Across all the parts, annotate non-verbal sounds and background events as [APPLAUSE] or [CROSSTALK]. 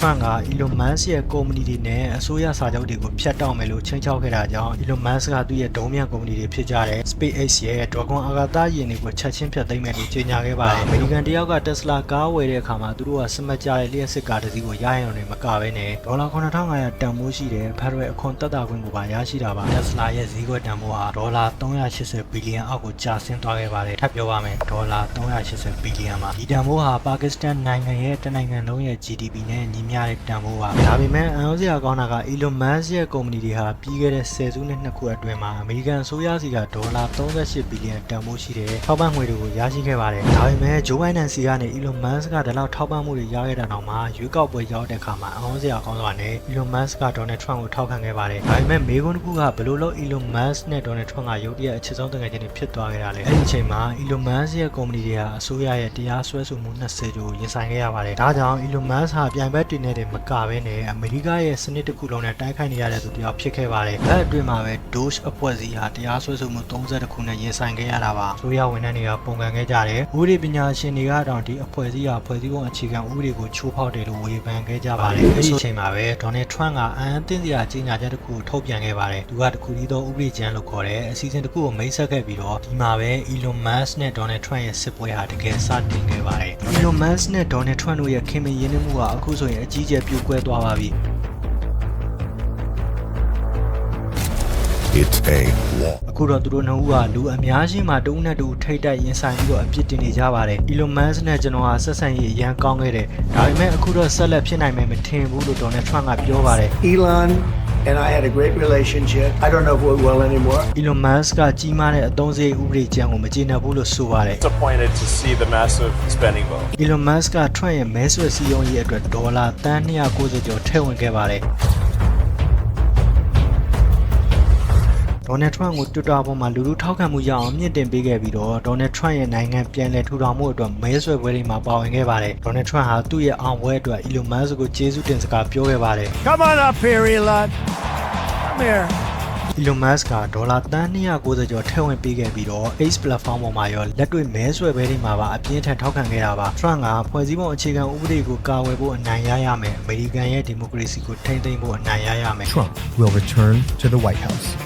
Trump က Elon Musk ရဲ့ကုမ္ပဏီတွေနဲ့အစိုးရစာချုပ်တွေကိုဖျက်တောက်မယ်လို့ချိန်ချောက်ခဲ့တာကြောင့် Elon Musk ကသူ့ရဲ့ဒုံးမြန်ကုမ္ပဏီတွေဖြစ်ကြတဲ့ SpaceX ရဲ့ Dragon အာကာသယာဉ်တွေကိုချက်ချင်းဖျက်သိမ်းမယ်လို့ကြေညာခဲ့ပါတယ်။ American တယောက်က Tesla ကားဝယ်တဲ့အခါမှာသူတို့ကစမတ်ကြတဲ့လျှက်စစ်ကားတစ်စီးကိုရရင်လည်းမကဘဲနဲ့ဒေါ်လာ9500တန်ဖိုးရှိတဲ့ Federal အခွန်တက်တာခွင့်ကိုပါရရှိတာပါ။ Tesla ရဲ့ဈေးကွက်တန်ဖိုးဟာဒေါ်လာ380ဘီလီယံအောက်ကိုကျဆင်းသွားခဲ့ပါတယ်။ထပ်ပြောပါမယ်ဒေါ်လာ380ဘီလီယံပါ။ဒီတန်ဖိုးဟာပါကစ္စတန်နိုင်ငံရဲ့တစ်နိုင်ငံလုံးရဲ့ GDP နဲ့ညီမျှတဲ့တန်ဖိုးပါ။ဒါပေမဲ့အံ့ဩစရာကောင်းတာက Elon Musk ရဲ့ကုမ္ပဏီတွေဟာပြီးခဲ့တဲ့10စုနှစ်နှစ်ခုအတွင်းမှာအမေရိကန်အစိုးရစီကဒေါ်လာ38ဘီလီယံတန်ဖိုးရှိတဲ့ထောက်ပံ့ငွေတွေကိုရရှိခဲ့ပါတယ်။ဒါပေမဲ့ Joe Biden စီကနေ Elon Musk ကဒီလောက်ထောက်ပံ့မှုတွေရခဲ့တာတော့မှရွေးကောက်ပွဲရောက်တဲ့အခါမှာအံ့ဩစရာကောင်းစွာနဲ့ Elon Musk က Donald Trump ကိုထောက်ခံခဲ့ပါတယ်။ဒါပေမဲ့မေးခွန်းတစ်ခုကဘယ်လိုလုပ် Elon Musk နဲ့ Donald Trump ကရုတ်တရက်အချစ်ဆုံးတကယ်ချင်းတွေဖြစ်သွားခဲ့တာလဲ။အဲဒီအချိန်မှာ Elon Musk ရဲ့ကုမ္ပဏီတွေဟာအစိုးရရဲ့တရားစွဲဆိုမှု20ကျော်ရင်ဆိုင်ခဲ့ရပါတယ်။ဒါကြောင့် Elon Musk ဟာပြိုင်ဘက်တင်နေတဲ့မကဘဲနဲ့အမေရိကရဲ့စနစ်တစ်ခုလုံးနဲ့တိုက်ခိုက်နေရတဲ့သူတစ်ယောက်ဖြစ်ခဲ့ပါတယ်။အဲအတွင်းမှာပဲ Doge အဖွဲ့အစည်းဟာတရားစွဲဆိုမှု30ခုနဲ့ရင်ဆိုင်ခဲ့ရတာပါ။အစိုးရဝန်ထမ်းတွေကပုံကန်ခဲ့ကြတယ်။ဥပဒေပညာရှင်တွေကတော့ဒီအဖွဲ့အစည်းဟာဖွဲ့စည်းပုံအခြေခံဥပဒေကိုချိုးဖောက်တယ်လို့ဝေဖန်ခဲ့ကြပါတယ်။အဲဒီအချိန်မှာပဲ Donald Trump ကအန်အသင့်စရာကြေညာချက်တစ်ခုကိုထုတ်ပြန်ခဲ့ပါတယ်။သူကတခုတည်းသောဥပဒေကြမ်းလို့ခေါ်တဲ့အစီအစဉ်တစ်ခုကိုမိတ်ဆက်ခဲ့ပြီးတော့ဒီမှာပဲ Elon Musk နဲ့ Donald Trump ရဲ့စစ်ပွဲဟာတကယ်စတင်ခဲ့ပါတယ်။ Elon Musk နဲ့ Donald Trump တို့ရဲ့ခင်မင်ရင်းနှီးမှုကအခုဆိုရင်အကြီးအကျယ်ပြိုကွဲသွားပါပြီ။ It's a war. အခုတော့သူတို့နှစ်ဦးကလူအများရှိမှတဦးနဲ့တဦးထိတ်တိုက်ရင်ဆိုင်ပြီးတော့အပြစ်တင်နေကြပါတယ်။ Elon Musk နဲ့ကျွန်တော်ဟာဆက်ဆံရေးအရန်ကောင်းခဲ့တယ်။ဒါပေမဲ့အခုတော့ဆက်လက်ဖြစ်နိုင်မယ်မထင်ဘူးလို့ Donald Trump ကပြောပါတယ် Elon and I had a great relationship. I don't know if we're well anymore. ။ Elon Musk ကကြီးမားတဲ့အသုံးစရိတ်ဥပဒေကြမ်းကိုမကျေနပ်ဘူးလို့ဆိုပါတယ် disappointed to see the massive spending bill. ။ Elon Musk က Trump ရဲ့မဲဆွယ်စည်းရုံးရေးအတွက်ဒေါ်လာတန်း290ကျော်ထည့်ဝင်ခဲ့ပါတယ်။ Donald Trump ကို Twitter ပေါ်မှာလူလူထောက်ခံမှုရအောင်မြင့်တင်ပေးခဲ့ပြီးတော့ Donald Trump ရဲ့နိုင်ငံပြန်လည်ထူထောင်မှုအတွက်မဲဆွယ်ပွဲတွေမှာပါဝင်ခဲ့ပါတယ်။ Donald Trump ဟာသူ့ရဲ့အောင်ပွဲအတွက် Elon Musk ကိုကျေးဇူးတင်စကားပြောခဲ့ပါတယ် Come on up here, Elon. Come here. Elon Musk ကဒေါ်လာတန်း290ကျော်ထည့်ဝင်ပေးခဲ့ပြီးတော့ X platform ပေါ်မှာရောလက်တွေ့မဲဆွယ်ပွဲတွေမှာပါအပြင်းထန်ထောက်ခံခဲ့တာပါ။ Trump ကဖွဲ့စည်းပုံအခြေခံဥပဒေကိုကာကွယ်ဖို့အနိုင်ရရမယ်။အမေရိကန်ရဲ့ဒီမိုကရေစီကိုထိန်းသိမ်းဖို့အနိုင်ရရမယ်။ Trump will return to the White House.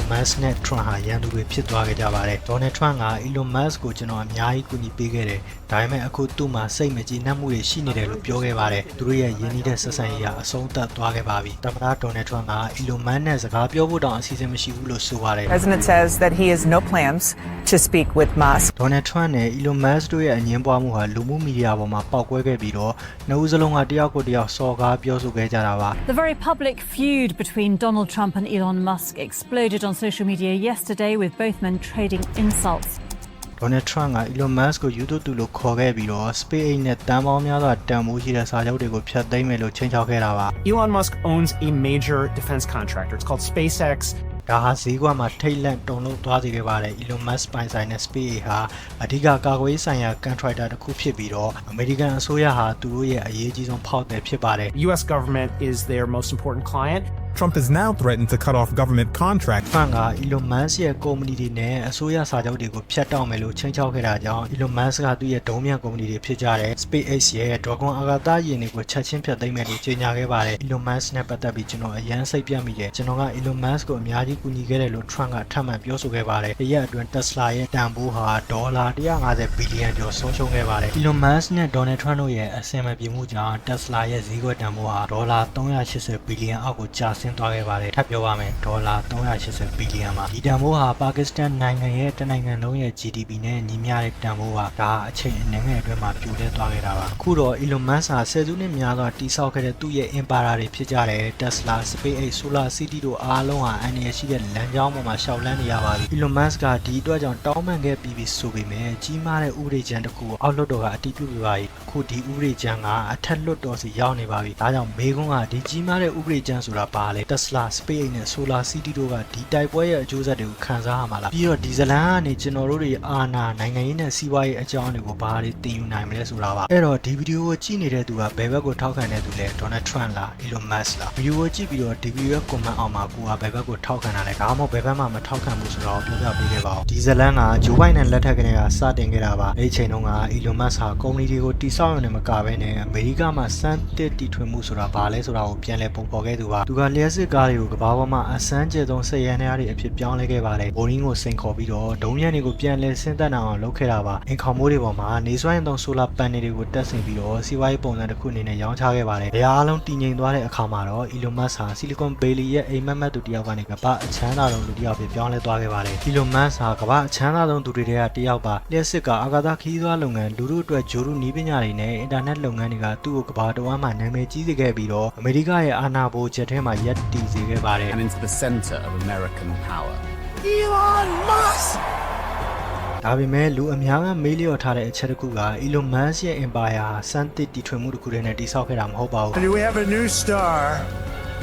Elon Musk နဲ့ Trump ဟာရန်သူတွေဖြစ်သွားခဲ့ကြပါတယ်။ Donald Trump က Elon Musk ကိုကျွန်တော်အများကြီးကူညီပေးခဲ့တယ်။ဒါပေမဲ့အခုသူ့မှာစိတ်မကြည်နပ်မှုတွေရှိနေတယ်လို့ပြောခဲ့ပါတယ်။သူတို့ရဲ့ယဉ်ကျေးတဲ့ဆက်ဆံရေးဟာအဆုံးသတ်သွားခဲ့ပါပြီ။သမ္မတ Donald Trump က Elon Musk နဲ့စကားပြောဖို့တောင်အစီအစဉ်မရှိဘူးလို့ဆိုပါတယ် President says that he has no plans to speak with Musk. ။ Donald Trump နဲ့ Elon Musk တို့ရဲ့အငင်းပွားမှုဟာလူမှုမီဒီယာပေါ်မှာပေါက်ကွဲခဲ့ပြီးတော့နှစ်ဦးစလုံးကတယောက်ကိုတယောက်စော်ကားပြောဆိုခဲ့ကြတာပါ။ The very public feud between Donald Trump and Elon Musk exploded on social media yesterday with both men trading insults. Donald Trump က Elon Musk ကိုယူတူတူလို့ခေါ်ခဲ့ပြီးတော့ SpaceX နဲ့တန်ပေါင်းများစွာတန်ဖိုးရှိတဲ့စာချုပ်တွေကိုဖျက်သိမ်းမယ်လို့ချိန်ချောက်ခဲ့တာပါ Elon Musk owns a major defense contractor. It's called SpaceX. ။ဒါဟာဈေးကွက်မှာထိတ်လန့်တုန်လှုပ်သွားစေခဲ့ပါတယ်။ Elon Musk ပိုင်ဆိုင်တဲ့ SpaceX ဟာအဓိကကာကွယ်ရေးဆိုင်ရာ contractor တစ်ခုဖြစ်ပြီးတော့အမေရိကန်အစိုးရဟာသူတို့ရဲ့အရေးကြီးဆုံးဖောက်သည်ဖြစ်ပါတယ် The US government is their most important client. Trump has now threatened to cut off government contracts. ။ Trump က Elon Musk ရဲ့ကုမ္ပဏီတွေနဲ့အစိုးရစာချုပ်တွေကိုဖျက်တောက်မယ်လို့ချိန်ချောက်ခဲ့တာကြောင့် Elon Musk ကသူ့ရဲ့ဒုံးမြန်ကုမ္ပဏီတွေဖြစ်ကြတဲ့ SpaceX ရဲ့ Dragon အာကာသယာဉ်တွေကိုချက်ချင်းဖျက်သိမ်းမယ်လို့ကြေညာခဲ့ပါတယ်။ Elon Musk နဲ့ပတ်သက်ပြီးကျွန်တော်အရန်စိတ်ပြတ်မိတယ်။ကျွန်တော်က Elon Musk ကိုအများကြီးကူညီခဲ့တယ်လို့ Trump ကထပ်မံပြောဆိုခဲ့ပါတယ်။တရက်အတွင်း Tesla ရဲ့တန်ဖိုးဟာဒေါ်လာ150ဘီလီယံကျော်ဆုံးရှုံးခဲ့ပါတယ်။ Elon Musk နဲ့ Donald Trump တို့ရဲ့အဆင်မပြေမှုကြောင့် Tesla ရဲ့ဈေးကွက်တန်ဖိုးဟာဒေါ်လာ380ဘီလီယံအောက်ကိုကျဆင်းသွားခဲ့ပါတယ်။ထပ်ပြောပါမယ်ဒေါ်လာ380ဘီလီယံပါ။ဒီတန်ဖိုးဟာပါကစ္စတန်နိုင်ငံရဲ့တစ်နိုင်ငံလုံးရဲ့ GDP နဲ့ညီမျှတဲ့တန်ဖိုးပါ။ဒါအချိန်အနည်းငယ်အတွင်းမှာပြိုလဲသွားခဲ့တာပါ။အခုတော့ Elon Musk ဟာဆယ်စုနှစ်များစွာတည်ဆောက်ခဲ့တဲ့သူ့ရဲ့ empire တွေဖြစ်ကြတဲ့ Tesla, SpaceX, Solar City တို့အားလုံးဟာအန္တရာယ်ရှိတဲ့လမ်းကြောင်းပေါ်မှာရှောက်လန်းနေရပါပြီ။ Elon Musk ကဒီအတွက်ကြောင့်တောင်းပန်ခဲ့ပြီးပြီဆိုပေမဲ့ကြီးမားတဲ့ဥပဒေကြမ်းတစ်ခုကိုအောက်လွှတ်တော်ကအတည်ပြုပြပါပြီ။အခုဒီဥပဒေကြမ်းကအထက်လွှတ်တော်စီရောက်နေပါပြီ။ဒါကြောင့်မေကွန်းကဒီကြီးမားတဲ့ဥပဒေကြမ်းဆိုတာဘာလဲ Tesla SpaceX နဲ့ Solar City တို့ကဒီတိုက်ပွဲရဲ့အကျိုးဆက်တွေကိုခံစားရမှာလားပြီးတော့ဒီဇလန်ကနေကျွန်တော်တို့တွေအာနာနိုင်ငံရေးနဲ့စီးပွားရေးအကြောင်းတွေကိုဘာတွေသိယူနိုင်မလဲဆိုတာပါအဲ့တော့ဒီဗီဒီယိုကိုကြည့်နေတဲ့သူကဘယ်ဘက်ကိုထောက်ခံတဲ့သူလဲ Donald Trump လား Elon Musk လားဗီဒီယိုကိုကြည့်ပြီးတော့ဒီဗီဒီယိုရဲ့ comment အောက်မှာကိုကဘယ်ဘက်ကိုထောက်ခံတာလဲဒါမှမဟုတ်ဘယ်ဘက်မှမထောက်ခံဘူးဆိုတော့ပြောပြပေးခဲ့ပါဦးဒီဇလန်ကဂျိုးဘိုင်နဲ့လက်ထက်ကလေးကစတင်ခဲ့တာပါအဲ့ဒီချိန်တုန်းက Elon Musk ဟာကုမ္ပဏီတွေကိုတိစောက်ရုံနဲ့မကဘဲနဲ့အမေရိကမှာစမ်းတစ်တီထွင်မှုဆိုတာဘာလဲဆိုတာကိုပြန်လည်ပုံဖော်ခဲ့သူပါသူကလျှက်စစ်ကားတွေကိုကမ္ဘာပေါ်မှာအစမ်းကျဆုံးစက်ရန်တွေအဖြစ်ပြောင်းလဲခဲ့ပါတယ်ဘိုရင်းကိုစိန်ခေါ်ပြီးတော့ဒုံးရန်တွေကိုပြန်လည်ဆင်းသက်နိုင်အောင်လုပ်ခဲ့တာပါအင်ခေါမိုးတွေပေါ်မှာနေစွမ်းရင်သုံးဆိုလာပန်နယ်တွေကိုတက်ဆင်ပြီးတော့စီးပွားရေးပုံစံတစ်ခုအနေနဲ့ရောင်းချခဲ့ပါတယ်။ဒါအားလုံးတည်ငြိမ်သွားတဲ့အခါမှာတော့ Elon Musk ဟာ Silicon Valley ရဲ့အိမ်မက်မက်သူတစ်ယောက်ကနေကမ္ဘာအချမ်းသာဆုံးလူတစ်ယောက်ဖြစ်ပြောင်းလဲသွားခဲ့ပါတယ်။ Elon Musk ဟာကမ္ဘာအချမ်းသာဆုံးသူတွေထဲကတစ်ယောက်ပါ။လျှက်စစ်ကအာကာသခီးသွွားလုပ်ငန်းလူတို့အတွက်ဂျိုရုနီးပညာတွေနဲ့အင်တာနက်လုပ်ငန်းတွေကသူ့ကိုကမ္ဘာတစ်ဝန်းမှာနာမည်ကြီးစေခဲ့ပြီးတော့အမေရိကရဲ့အာဏာပိုချက်ထဲမှာရပ်တည်စေခဲ့ပါတယ်။ and into the center of American power. ဒါပေမဲ့လူအများကမေးလျော့ထားတဲ့အချက်တစ်ခုက Elon Musk ရဲ့ empire ဟာစမ်းသစ်တီထွင်မှုတစ်ခုတည်းနဲ့တိစောက်ခဲ့တာမဟုတ်ပါဘူး And we have a new star.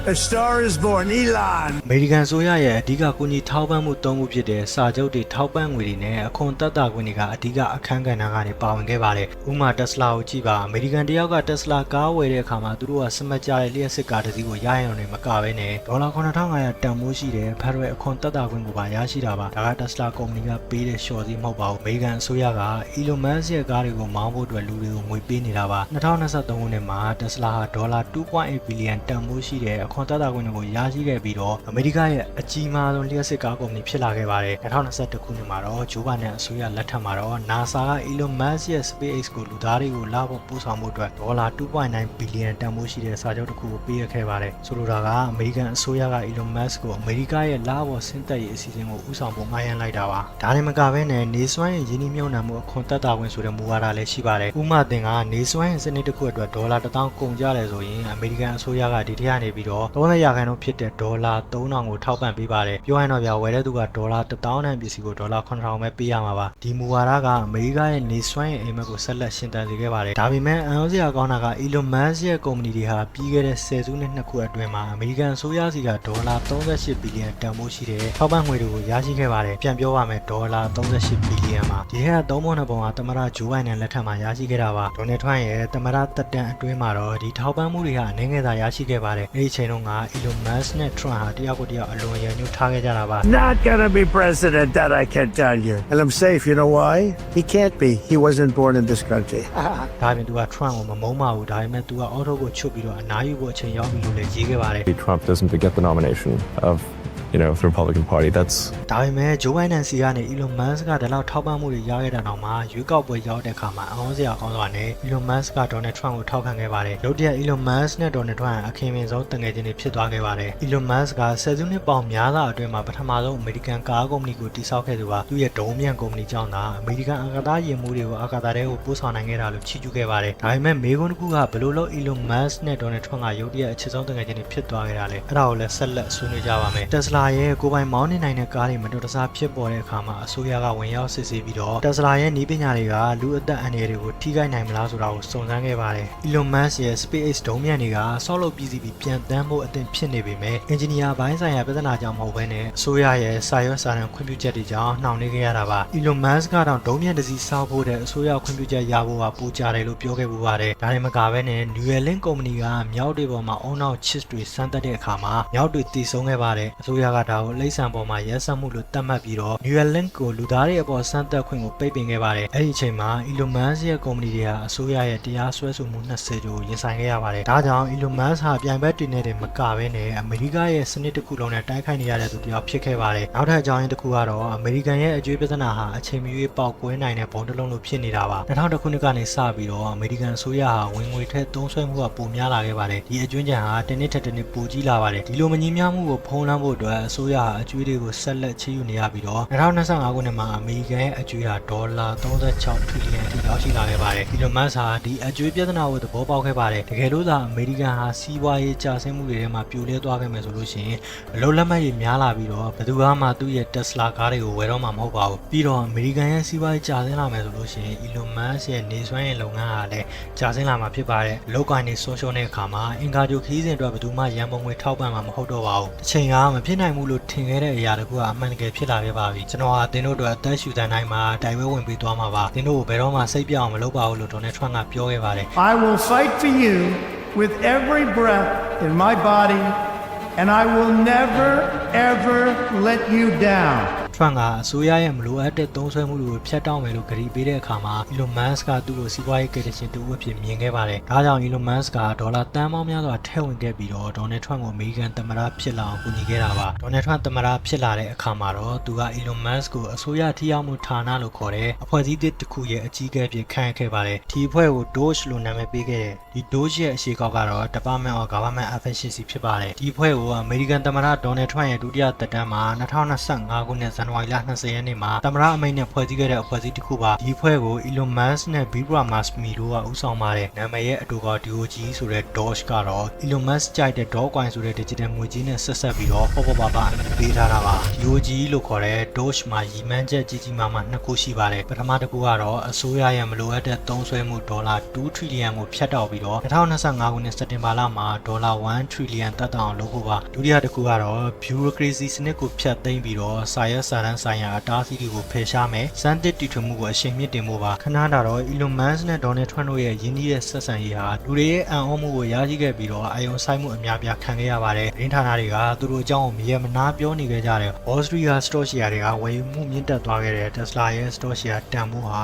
A star is born, Elon. အမေရိကန်ဆိုရရဲ့အဓိကကူညီထောက်ပံ့မှု၃ခုဖြစ်တဲ့စာချုပ်တွေထောက်ပံ့ငွေတွေနဲ့အခွန်တက်တာခွင့်တွေကအဓိကအခန်းကဏ္ဍကနေပါဝင်ခဲ့ပါတယ်။ဥပမာ Tesla ကိုကြည့်ပါအမေရိကန်တယောက်က Tesla ကားဝယ်တဲ့အခါမှာသူတို့ကစမတ်ကြတဲ့လျှက်စစ်ကားတစ်စီးကိုရရင်လည်းမကဘဲနဲ့ဒေါ်လာ9500တန်ဖိုးရှိတဲ့ Federal အခွန်တက်တာခွင့်ကိုပါရရှိတာပါ။ဒါက Tesla ကုမ္ပဏီကပေးတဲ့ short စီးမဟုတ်ပါဘူး။အမေရိကန်အစိုးရက Elon Musk ရဲ့ကားတွေကိုမောင်းဖို့အတွက်လူတွေကိုငွေပေးနေတာပါ။2023ခုနှစ်မှာ Tesla ဟာဒေါ်လာ2.8ဘီလီယံတန်ဖိုးရှိတဲ့အခွန်တက်တာခွင့်တွေကိုရရှိခဲ့ပြီးတော့အမေရိကရဲ့အကြီးမားဆုံးလျှက်စစ်ကားကုမ္ပဏီဖြစ်လာခဲ့ပါတယ်2021ခုနှစ်မှာတော့ဂျိုးဘိုင်ဒန်အစိုးရလက်ထက်မှာတော့ NASA က Elon Musk ရဲ့ SpaceX ကိုလူသားတွေကိုလာဖို့ပို့ဆောင်မှုအတွက်ဒေါ်လာ2.9ဘီလီယံတန်ဖိုးရှိတဲ့စာချုပ်တစ်ခုကိုပေးရခဲ့ပါတယ်ဆိုလိုတာကအမေရိကန်အစိုးရက Elon Musk ကိုအမေရိကရဲ့လာဖို့ဆင်းသက်ရေးအစီအစဉ်ကိုဦးဆောင်ဖို့ငှားရမ်းလိုက်တာပါဒါနဲ့မကဘဲနဲ့နေစွမ်းရဲ့ယင်းနှမြုံနှံမှုအခွန်တက်တာဝင်ဆိုတဲ့မူဝါဒလည်းရှိပါတယ်ဥပမာတင်ကနေစွမ်းရဲ့စနစ်တစ်ခုအတွက်ဒေါ်လာ1000ကုန်ကြတယ်ဆိုရင်အမေရိကန်အစိုးရကဒီထက်ကနေပြီးတော့30ရာခိုင်နှုန်းဖြစ်တဲ့ဒေါ်လာ3000ကိုထောက်ပံ့ပေးပါတယ်ပြောရရင်တော့ဗျာဝယ်တဲ့သူကဒေါ်လာ1000တန်ပစ္စည်းကိုဒေါ်လာ9000ပဲပေးရမှာပါဒီမူဝါဒကအမေရိကရဲ့နေစွမ်းရဲ့အိမ်မက်ကိုဆက်လက်ရှင်သန်စေခဲ့ပါတယ်ဒါပေမဲ့အန်အောစရာကောင်းတာက Elon Musk ရဲ့ကုမ္ပဏီတွေဟာပြီးခဲ့တဲ့10စုနှစ်နှစ်ခုအတွင်းမှာအမေရိကန်အစိုးရစီကဒေါ်လာ38ဘီလီယံတန်ဖိုးရှိတဲ့ထောက်ပံ့ငွေတွေကိုရရှိခဲ့ပါတယ်ပြန်ပြောပါမယ်ဒေါ်လာ38ဘီလီယံမှာဒီဟဲ့သုံးပုံနှစ်ပုံကသမရဂျိုးဘိုင်ဒန်လက်ထက်မှာရရှိခဲ့တာပါဒေါ်နယ်ထရန့်ရဲ့သမရတက်တန်အတွင်းမှာတော့ဒီထောက်ပံ့မှုတွေဟာအနေငယ်သာရရှိခဲ့ပါတယ်အဲဒီအချိန်တုန်းက Elon Musk နဲ့ Trump ဟာတယောက်ကိုတယောက်အလွန်ရန်ညှို့ထားခဲ့ကြတာပါ Not gonna be president, that I can tell you. And I'm safe, you know why? He can't be. He wasn't born in this country. [LAUGHS] ဒါပြင်သူက Trump ကိုမမုန်းပါဘူးဒါပေမဲ့သူကအော်တိုကိုချွတ်ပြီးတော့အနားယူဖို့အချိန်ရောက်ပြီလို့လည်းရေးခဲ့ပါတယ် Trump doesn't get the nomination of, you know, the Republican Party. That's ဒါပေမဲ့ဂျိုးဘိုင်ဒန်စီကနေ Elon Musk ကဒီလောက်ထောက်ပံ့မှုတွေရခဲ့တဲ့နောက်မှာရွေးကောက်ပွဲရောက်တဲ့အခါမှာအအောင်စရာကောင်းစွာနဲ့ Elon Musk က Donald Trump ကိုထောက်ခံခဲ့ပါတယ်။ရုတ်တရက် Elon Musk နဲ့ Donald Trump အခင်မင်ဆုံးတငယ်ချင်းတွေဖြစ်သွားခဲ့ပါတယ်။ Elon Musk ကဆယ်စုနှစ်ပေါင်းများစွာအတွင်းမှာပထမဆုံးအမေရိကန်ကားကုမ္ပဏီကိုတည်ဆောက်ခဲ့သူပါ။သူ့ရဲ့ဒုံးမြန်ကုမ္ပဏီကြောင့်သာအမေရိကန်အာကာသယာဉ်မှုတွေကိုအာကာသထဲကိုပို့ဆောင်နိုင်ခဲ့တာလို့ချီးကျူးခဲ့ပါတယ်။ဒါပေမဲ့မေကွန်းတစ်ခုကဘယ်လိုလုပ် Elon Musk နဲ့ Donald Trump ကရုတ်တရက်အချစ်ဆုံးတငယ်ချင်းတွေဖြစ်သွားခဲ့တာလဲ။အဲ့ဒါကိုလည်းဆက်လက်ဆွေးနွေးကြပါမယ်။ Tesla ရဲ့ကိုယ်ပိုင်မောင်းနေနိုင်တဲ့ကားတွေမတော်တဆဖြစ်ပေါ်တဲ့အခါမှာအစိုးရကဝင်ရောက်စစ်ဆေးပြီးတော့ Tesla ရဲ့နည်းပညာတွေကလူအသက်အန္တရာယ်တွေကိုထိခိုက်နိုင်မလားဆိုတာကိုစုံစမ်းခဲ့ပါတယ်။ Elon Musk ရဲ့ SpaceX ဒုံးမြန်တွေကဆောက်လုပ်ပြီးစီးပြီးပြန်တန်းဖို့အသင့်ဖြစ်နေပေမဲ့အင်ဂျင်နီယာဘိုင်းဆိုင်ရာပြဿနာကြောင့်မဟုတ်ဘဲနဲ့အစိုးရရဲ့စာရွက်စာတမ်းခွင့်ပြုချက်တွေကြောင့်နှောင့်နှေးခဲ့ရတာပါ။ Elon Musk ကတော့ဒုံးမြန်တစ်စီးဆောက်ဖို့တဲ့အစိုးရခွင့်ပြုချက်ရဖို့ကပိုကြတယ်လို့ပြောခဲ့ပူပါတယ်။ဒါနဲ့မကဘဲနဲ့ Neuralink ကုမ္ပဏီကမြောက်တွေပေါ်မှာ on-off chips တွေစမ်းသပ်တဲ့အခါမှာမြောက်တွေတည်ဆုံးခဲ့ပါတယ်။အစိုးရကဒါကိုလိမ့်ဆန်ပေါ်မှာရဲစက်မှုလို့သတ်မှတ်ပြီးတော့ Neuralink ကိုလူသားတွေအပေါ်စမ်းသပ်ခွင့်ကိုပိတ်ပင်ခဲ့ပါတယ်။အဲ့ဒီအချိန်မှာ Elon Musk ရဲ့ကုမ္ပဏီတွေဟာအစိုးရရဲ့တရားစွဲဆိုမှု20ကျော်ရင်ဆိုင်ခဲ့ရပါတယ်။ဒါကြောင့် Elon Musk ဟာပြိုင်ဘက်တွေနဲ့တည်းမကဘဲနဲ့အမေရိကရဲ့စနစ်တစ်ခုလုံးနဲ့တိုက်ခိုက်နေရတဲ့သူတစ်ယောက်ဖြစ်ခဲ့ပါတယ်။နောက်ထပ်အကြောင်းရင်းတစ်ခုကတော့အမေရိကန်ရဲ့အကျွေးပြဿနာဟာအချိန်မရွေးပေါက်ကွဲနိုင်တဲ့ဘုံတစ်လုံးလိုဖြစ်နေတာပါ။2000ခုနှစ်ကနေစပြီးတော့အမေရိကန်အစိုးရဟာဝင်ငွေထက်သုံးစွဲမှုကပိုများလာခဲ့ပါတယ်။ဒီအကျွင်းချံဟာတစ်နှစ်ထက်တစ်နှစ်ပိုကြီးလာပါတယ်။ဒီလိုမညီမျှမှုကိုဖုံးလွှမ်းဖို့အတွက်အတွက်အစိုးရဟာအကျွေးတွေကိုဆက်လက်ချေယူနေရပြီးတော့2025ခုနှစ်မှာအမေရိကန်ရဲ့အကျွေးဟာဒေါ်လာ36ထရီလီယံအထိရောက်ရှိလာခဲ့ပါတယ်။ Elon Musk ဟာဒီအကျွေးပြဿနာကိုသဘောပေါက်ခဲ့ပါတယ်။တကယ်လို့သာအမေရိကန်ဟာစီးပွားရေးကျဆင်းမှုတွေထဲမှာပြိုလဲသွားခဲ့မယ်ဆိုလို့ရှိရင်အလုံးလက်မှတ်တွေများလာပြီးတော့ဘယ်သူမှသူ့ရဲ့ Tesla ကားတွေကိုဝယ်တော့မှာမဟုတ်ပါဘူး။ပြီးတော့အမေရိကန်ရဲ့စီးပွားရေးကျဆင်းလာမယ်ဆိုလို့ရှိရင် Elon Musk ရဲ့နေစွမ်းရည်လုပ်ငန်းဟာလည်းကျဆင်းလာမှာဖြစ်ပါတယ်။လောက်ကိုင်းနေဆုံးရှုံးတဲ့အခါမှာအင်ကာဂျိုခီးစဉ်အတွက်ဘယ်သူမှရန်ပုံငွေထောက်ပံ့မှာမဟုတ်တော့ပါဘူး။တစ်ချိန်ကမဖြစ်နိုင်ဘူးလို့ထင်ခဲ့တဲ့အရာတခုကအမှန်တကယ်ဖြစ်လာခဲ့ပါပြီ။ကျွန်တော်ဟာသင်တို့အတွက်အသက်ရှူတန်တိုင်းမှာတိုင်ဝဲဝင်ပေးသွားမှာပါ။သင်တို့ကိုဘယ်တော့မှစိတ်ပြောင်းအောင်မလုပ်ပါဘူးလို့ဒေါ်နယ်ထရန့်ကပြောခဲ့ပါတယ်။ I will fight for you with every breath in my body, and I will never, ever let you down. ထရန့်ကအစိုးရရဲ့မလိုအပ်တဲ့သုံးစွဲမှုတွေကိုဖျက်တောက်မယ်လို့ကြေညာပေးတဲ့အခါမှာ Elon Musk ကသူ့ကိုစီးပွားရေးကယ်တင်ရှင်တူအဖြစ်မြင်ခဲ့ပါတယ်။ဒါကြောင့် Elon Musk ကဒေါ်လာတန်ပေါင်းများစွာထည့်ဝင်ခဲ့ပြီးတော့ Donald Trump ကိုအမေရိကန်သမ္မတဖြစ်လာအောင်ကူညီခဲ့တာပါ။ Donald Trump သမ္မတဖြစ်လာတဲ့အခါမှာတော့သူက Elon Musk ကိုအစိုးရထိရောက်မှုဌာနလို့ခေါ်တဲ့အဖွဲ့အစည်းတစ်ခုရဲ့အကြီးအကဲအဖြစ်ခန့်အပ်ခဲ့ပါတယ်။ဒီအဖွဲ့ကို Doge လို့နာမည်ပေးခဲ့တယ်။ဒီ Doge ရဲ့အရှိကောက်ကတော့ Department of Government Efficiency ဖြစ်ပါတယ်။ဒီအဖွဲ့ကိုအမေရိကန်သမ္မတ Donald Trump ရဲ့ဒုတိယသက်တမ်းမှာ2025ခုနှစ်ဇန်နဝါရီလ20ရက်နေ့မှာသမ္မတအမိန့်နဲ့ဖွဲ့စည်းခဲ့တဲ့အဖွဲ့အစည်းတစ်ခုပါဒီအဖွဲ့ကို Elon Musk နဲ့ Vibra Masmi တို့ကဦးဆောင်ပါတယ်နာမည်ရဲ့အတူက DOG ဆိုတဲ့ Doge ကတော့ Elon Musk ကြိုက်တဲ့ Dogecoin ဆိုတဲ့ digital ငွေကြေးနဲ့ဆက်ဆက်ပြီးတော့ပေါ့ပေါ့ပါပါအမည်ပေးထားတာပါ DOG လို့ခေါ်တဲ့ Doge မှာရည်မှန်းချက်ကြီးကြီးမားမားနှစ်ခုရှိပါတယ်ပထမတစ်ခုကတော့အစိုးရရဲ့မလိုအပ်တဲ့သုံးစွဲမှုဒေါ်လာ2 trillion ကိုဖြတ်တောက်ပြီးတော့2025ခုနှစ်စက်တင်ဘာလမှာဒေါ်လာ1 trillion တက်တောင်လုပ်ဖို့ပါဒုတိယတစ်ခုကတော့ bureaucracy စနစ်ကိုဖျက်သိမ်းပြီးတော့စာရွက်စာတမ်းဆိုင်ရာအတားအဆီးတွေကိုဖယ်ရှားမယ်စမ်းသစ်တီထွင်မှုကိုအရှိန်မြင့်တင်ဖို့ပါခဏတာတော့ Elon Musk နဲ့ Donald Trump တို့ရဲ့ရင်းနှီးတဲ့ဆက်ဆံရေးဟာလူတွေရဲ့အံ့ဩမှုကိုရရှိခဲ့ပြီးတော့အယုံဆိုင်မှုအများပြားခံခဲ့ရပါတယ်ရင်းဌာနတွေကသူတို့အကြောင်းကိုမြဲမနာပြောနေခဲ့ကြတယ် Wall Street က stock share တွေကဝယ်ယူမှုမြင့်တက်သွားခဲ့တဲ့ Tesla ရဲ့ stock share တန်ဖိုးဟာ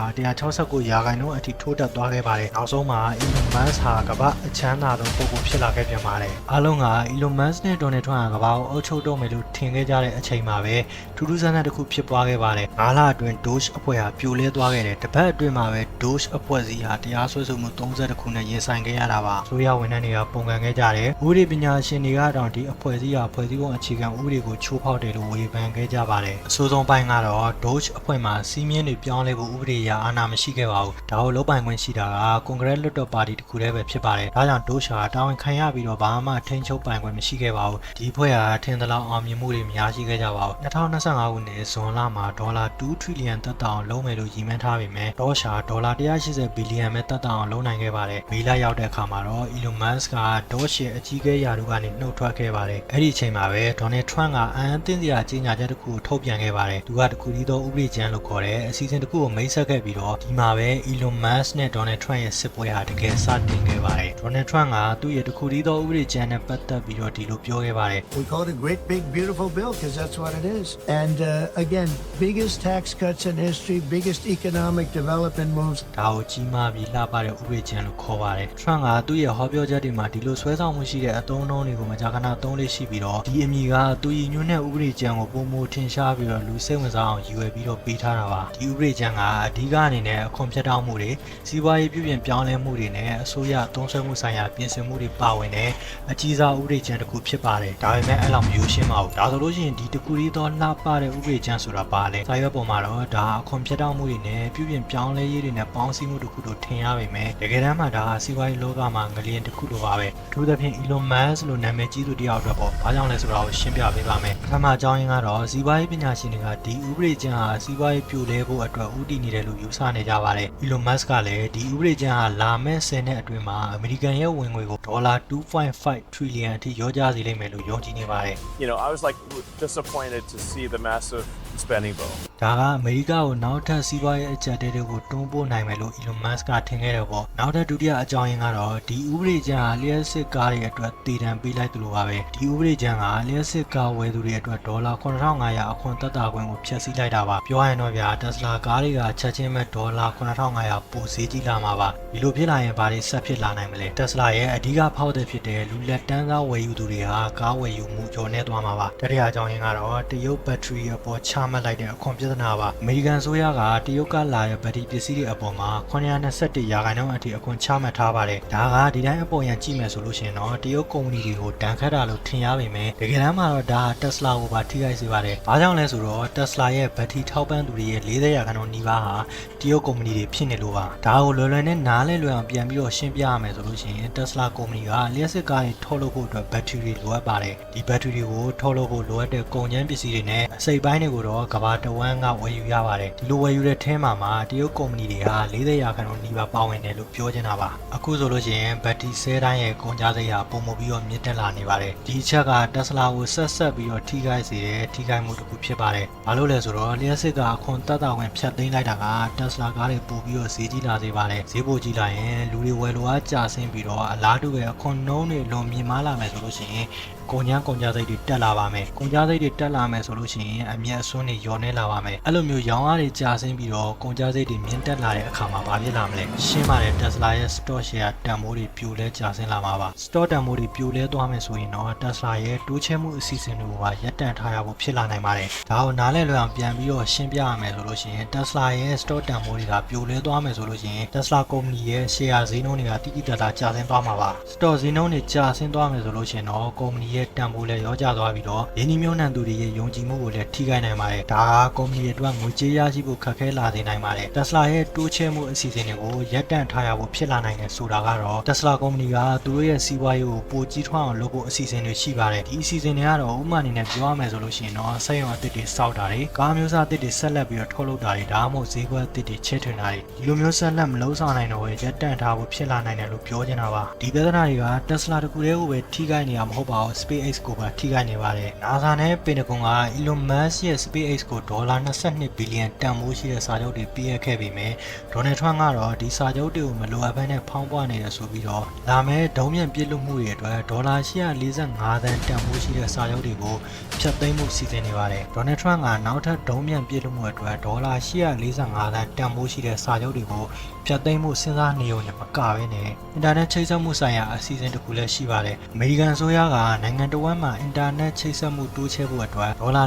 169ရာခိုင်နှုန်းအထိထိုးတက်သွားခဲ့ပါတယ်နောက်ဆုံးမှာ Elon Musk ဟာကမ္ဘာအချမ်းသာဆုံးပုဂ္ဂိုလ်ဖြစ်လာခဲ့ပြန်ပါတယ်အားလုံးက Elon Musk နဲ့ Donald Trump ကကမ္ဘာကိုအုပ်ချုပ်တော့မယ်လို့ထင်ခဲ့ကြတဲ့အချိန်မှာပဲထူးထူးဆန်းဆန်းတစ်ခုဖြစ်ပွားခဲ့ပါတယ်၅လအတွင်း Doge အဖွဲ့ဟာပြိုလဲသွားခဲ့တယ်တစ်ပတ်အတွင်းမှာပဲ Doge အဖွဲ့အစည်းဟာတရားစွဲဆိုမှု32ခုနဲ့ရင်ဆိုင်ခဲ့ရတာပါဆိုရဝန်ထမ်းတွေကပုံကန်ခဲ့ကြတယ်ဥပဒေပညာရှင်တွေကတောင်ဒီအဖွဲ့အစည်းဟာဖွဲ့စည်းပုံအခြေခံဥပဒေကိုချိုးဖောက်တယ်လို့ဝေဖန်ခဲ့ကြပါတယ်အဆိုးဆုံးပိုင်းကတော့ Doge အဖွဲ့မှာစီးမြင့်တွေပြောင်းလဲဖို့ဥပဒေအရအာဏာမရှိခဲ့ပါဘူးဒါကိုလုံးပိုင်ခွင့်ရှိတာကကွန်ဂရက်လွှတ်တော်ပါတီတစ်ခုတည်းပဲဖြစ်ပါတယ်ဒါကြောင့် Doge ဟာတာဝန်ခံရပြီးတော့ဘာမှထိန်းချုပ်ပိုင်ခွင့်မရှိခဲ့ပါဘူးဒီအဖွဲ့ဟာထင်သလောက်အောင်မြင်မှုတွေမရရှိခဲ့ကြပါဘူး2025ခုနှစ်ဇွန်လမှာဒေါ်လာ2 trillion တက်တောင်လုံးမယ်လို့ရည်မှန်းထားပေမဲ့ဒေါ်ရှာဒေါ်လာ180ဘီလီယံပဲတက်တောင်လုံးနိုင်ခဲ့ပါတယ်မေလရောက်တဲ့အခါမှာတော့ Elon Musk ကဒေါ်ရှယ်အကြီးအကဲယာတို့ကနေနှုတ်ထွက်ခဲ့ပါတယ်အဲ့ဒီအချိန်မှာပဲ Donald Trump ကအန်အသင်းစရာကြေညာချက်တစ်ခုကိုထုတ်ပြန်ခဲ့ပါတယ်သူကတခုတည်းသောဥပဒေကြမ်းလို့ခေါ်တဲ့အစီအစဉ်တစ်ခုကိုမိတ်ဆက်ခဲ့ပြီးတော့ဒီမှာပဲ Elon Musk နဲ့ Donald Trump ရဲ့စစ်ပွဲဟာတကယ်စတင်ခဲ့ပါတယ် Donald Trump ကသူ့ရဲ့တခုတည်းသောဥပဒေကြမ်းနဲ့ပတ်သက်ပြီးတော့ဒီလိုပြောခဲ့ပါတယ် We call it a great, big, beautiful bill because that's what it is. And uh, again, biggest tax cuts in history, biggest economic development moves. ဒါကိုကြီးမားပြီးလှပတဲ့ဥပဒေကြမ်းလို့ခေါ်ပါတယ်။ Trump ကသူ့ရဲ့ဟောပြောချက်တွေမှာဒီလိုဆွဲဆောင်မှုရှိတဲ့အသုံးအနှုန်းတွေကိုမကြာခဏသုံးလေးရှိပြီးတော့ဒီအမည်ကသူရည်ညွှန်းတဲ့ဥပဒေကြမ်းကိုပုံမထင်ရှားပြီးတော့လူစိတ်ဝင်စားအောင်ရည်ရွယ်ပြီးတော့ပေးထားတာပါ။ဒီဥပဒေကြမ်းကအဓိကအနေနဲ့အခွန်ဖြတ်တောက်မှုတွေစီးပွားရေးပြုပြင်ပြောင်းလဲမှုတွေနဲ့အစိုးရသုံးစွဲမှုဆိုင်ရာပြင်ဆင်မှုတွေပါဝင်တဲ့အကြီးစားဥပဒေကြမ်းတစ်ခုဖြစ်ပါတယ်။ဒါပေမဲ့အဲ့လောက်မယူရှင်းပါဘူး။ဒါဆိုလို့ရှိရင်ဒီတကူလေးတော့လှပတဲ့ဥပဒေကြမ်းဆိုတာပါလေ။စာရွက်ပေါ်မှာတော့ဒါအခွန်ဖြတ်တောက်မှုတွေနဲ့ပြုပြင်ပြောင်းလဲရေးတွေနဲ့ပေါင်းစည်းမှုတစ်ခုလို့ထင်ရပေမဲ့တကယ်တမ်းမှာဒါကစီးပွားရေးလောကမှာငလျင်တစ်ခုလိုပါပဲ။အထူးသဖြင့် Elon Musk လို့နာမည်ကြီးသူတယောက်အတွက်ပေါ့။ဘာကြောင့်လဲဆိုတာကိုရှင်းပြပေးပါမယ်။ပထမအကြောင်းရင်းကတော့စီးပွားရေးပညာရှင်တွေကဒီဥပဒေကြမ်းဟာစီးပွားရေးပြိုလဲဖို့အတွက်ဥတည်နေတယ်လို့ယူဆနေကြပါတယ်။ Elon Musk ကလည်းဒီဥပဒေကြမ်းဟာလာမယ့်10နှစ်အတွင်းမှာအမေရိကန်ရဲ့ဝင်ငွေကိုဒေါ်လာ2.5 trillion အထိရောကြစေလိမ့်မယ်လို့ယုံကြည်နေပါတယ် You know, I was like disappointed to see the massive spending bill. ။ဒါကအမေရိကကိုနောက်ထပ်စီးပွားရေးအကြက်တဲတွေကိုတွန်းပို့နိုင်မယ်လို့ Elon Musk ကထင်ခဲ့တယ်ပေါ့။နောက်ထပ်ဒုတိယအကြောင်းရင်းကတော့ဒီဥပဒေကြမ်းဟာလျှက်စစ်ကားတွေအတွက်တည်တံပေးလိုက်သလိုပါပဲ။ဒီဥပဒေကြမ်းကလျှက်စစ်ကားဝယ်သူတွေအတွက်ဒေါ်လာ9500အခွန်သက်သာခွင့်ကိုဖျက်ဆီးလိုက်တာပါ။ပြောရရင်တော့ဗျာ Tesla ကားတွေကချက်ချင်းပဲဒေါ်လာ9500ပိုဈေးကြီးလာမှာပါ။ဒီလိုဖြစ်လာရင်ဘာတွေဆက်ဖြစ်လာနိုင်မလဲ။ Tesla ရဲ့အဓိကဖောက်တဲ့ဖြစ်တဲ့လူလက်တန်းစားဝယ်ယူသူတွေဟာကားဝယ်ယူမှုကျော်နေသွားမှာပါ။တတိယအကြောင်းရင်းကတော့တရုတ်ဘက်ထရီအပေါ်ချမှတ်လိုက်တဲ့အခွန်ပြပြဿနာပါအမေရိကန်ဆိုရကတရုတ်ကလာတဲ့ဗတ်တီပစ္စည်းတွေအပေါ်မှာ921ရာခိုင်နှုန်းအထိအခွန်ချမှတ်ထားပါတယ်ဒါကဒီတိုင်းအပေါ်ရန်ကြည့်မယ်ဆိုလို့ရှိရင်တော့တရုတ်ကုမ္ပဏီတွေကိုတန်ခတ်တာလို့ထင်ရပေမဲ့တကယ်တမ်းမှာတော့ဒါက Tesla ကိုပါထိခိုက်စေပါတယ်ဘာကြောင့်လဲဆိုတော့ Tesla ရဲ့ဗတ်တီထောက်ပံ့သူတွေရဲ့40ရာခိုင်နှုန်းနီးပါးဟာတရုတ်ကုမ္ပဏီတွေဖြစ်နေလို့ပါဒါကိုလွယ်လွယ်နဲ့နားလဲလွယ်အောင်ပြန်ပြီးတော့ရှင်းပြရမယ်ဆိုလို့ရှိရင် Tesla ကုမ္ပဏီကလျှက်စစ်ကားတွေထုတ်လုပ်ဖို့အတွက်ဘက်ထရီတွေလိုအပ်ပါတယ်ဒီဘက်ထရီတွေကိုထုတ်လုပ်ဖို့လိုအပ်တဲ့ကုန်ကျန်းပစ္စည်းတွေနဲ့အစိတ်ပိုင်းတွေကိုတော့ကဘာတဝမ်းကဝယ်ယူရပါတယ်ဒီလိုဝယ်ယူတဲ့ထဲမှာမှာတရုတ်ကုမ္ပဏီတွေက40ရာခိုင်နှုန်းနီးပါးပါဝင်တယ်လို့ပြောချင်တာပါအခုဆိုလို့ရှိရင်ဘက်ထရီဆဲတိုင်းရဲ့ကုန်ကျစရိတ်ဟာပုံမပြီးတော့မြင့်တက်လာနေပါတယ်ဒီအချက်က Tesla ကိုဆက်ဆက်ပြီးတော့ထိခိုက်စေတဲ့ထိခိုက်မှုတစ်ခုဖြစ်ပါတယ်ဘာလို့လဲဆိုတော့လျှက်စစ်ကအခွန်တက်တာဝင်ဖြတ်သိမ်းလိုက်တာက Tesla ကားတွေပို့ပြီးတော့ဈေးကြီးလာစေပါတယ်ဈေးပိုကြီးလာရင်လူတွေဝယ်လိုအားကျဆင်းပြီးတော့အလားတူပဲအခွန်နှုံးတွေလွန်မြင့်မားလာမယ်ဆိုလို့ရှိရင် ကုန်ကျန်းကုန်ကျစရိတ်တွေတက်လာပါမယ်ကုန်ကျစရိတ်တွေတက်လာမယ်ဆိုလို့ရှိရင်အမျက်အစွန်းတွေလျော့နေလာပါမယ်အဲ့လိုမျိုးရောင်းအားတွေကျဆင်းပြီးတော့ကုန်ကျစရိတ်တွေမြင့်တက်လာတဲ့အခါမှာဘာဖြစ်လာမလဲရှင်းပါတယ် Tesla ရဲ့ stock share တန်ဖိုးတွေပြိုလဲကျဆင်းလာမှာပါ stock တန်ဖိုးတွေပြိုလဲသွားမယ်ဆိုရင်တော့ Tesla ရဲ့တိုးချဲမှုအစီအစဉ်တွေကိုပါရပ်တန့်ထားရဖို့ဖြစ်လာနိုင်ပါတယ်ဒါကိုနားလည်လွယ်အောင်ပြန်ပြီးတော့ရှင်းပြရမယ်ဆိုလို့ရှိရင် Tesla ရဲ့ stock တန်ဖိုးတွေကပြိုလဲသွားမယ်ဆိုလို့ရှိရင် Tesla ကုမ္ပဏီရဲ့ share ဈေးနှုန်းတွေကတိတိကျကျကျဆင်းသွားမှာပါ stock ဈေးနှုန်းတွေကျဆင်းသွားမယ်ဆိုလို့ရှိရင်တော့ကုမ္ပဏီရဲ့တန်ဖိုးလည်းရောကျသွားပြီးတော့ရင်းနှီးမြှုပ်နှံသူတွေရဲ့ယုံကြည်မှုကိုလည်းထိခိုက်နိုင်ပါတယ်ဒါကကုမ္ပဏီအတွက်ငွေကြေးရရှိဖို့ခက်ခဲလာစေနိုင်ပါတယ် Tesla ရဲ့တိုးချဲမှုအစီအစဉ်တွေကိုရပ်တန့်ထားရဖို့ဖြစ်လာနိုင်တယ်ဆိုတာကတော့ Tesla ကုမ္ပဏီကသူတို့ရဲ့စီးပွားရေးကိုပိုကြီးထွားအောင်လုပ်ဖို့အစီအစဉ်တွေရှိပါတယ်ဒီအစီအစဉ်တွေကတော့ဥပမာအနေနဲ့ပြောရမယ်ဆိုလို့ရှိရင်တော့စက်ရုံအသစ်တွေစောက်တာတွေကားမျိုးစားအသစ်တွေဆက်လက်ပြီးတော့ထုတ်လုပ်တာတွေဒါမှမဟုတ်ဈေးကွက်အသစ်တွေချဲ့ထွင်တာတွေဒီလိုမျိုးဆက်လက်မလုံးဆောင်နိုင်တော့ဘဲရပ်တန့်ထားဖို့ဖြစ်လာနိုင်တယ်လို့ပြောချင်တာပါဒီပြဿနာတွေက Tesla တခုတည်းကိုပဲထိခိုက်နေတာမဟုတ်ပါဘူး SpaceX ကိုပါထိခိုက်နေပါတယ် NASA နဲ့ Pentagon က Elon Musk ရဲ့ SpaceX ကိုဒေါ်လာ22ဘီလီယံတန်ဖိုးရှိတဲ့စာချုပ်တွေပေးအပ်ခဲ့ပေမဲ့ Donald Trump ကတော့ဒီစာချုပ်တွေကိုမလိုအပ်ဘဲနဲ့ဖောင်းပွားနေတယ်ဆိုပြီးတော့လာမယ့်ဒုံးမြန်ပြစ်လွတ်မှုတွေအတွက်ဒေါ်လာ145သန်းတန်ဖိုးရှိတဲ့စာချုပ်တွေကိုဖျက်သိမ်းမှုစီစဉ်နေပါတယ်။ Donald Trump ကနောက်ထပ်ဒုံးမြန်ပြစ်လွတ်မှုအတွက်ဒေါ်လာ145သန်းတန်ဖိုးရှိတဲ့စာချုပ်တွေကိုဖျက်သိမ်းမှုစဉ်းစားနေုံနဲ့မကဘဲနဲ့အင်တာနက်ချိတ်ဆက်မှုဆိုင်ရာအစီအစဉ်တစ်ခုလည်းရှိပါတယ်။အမေရိကန်ဆိုရကနိုင်ငံတော်ဝန်မှအင်တာနက်ချိတ်ဆက်မှုတိုးချဲ့ဖို့အတွက်ဒေါ်လာ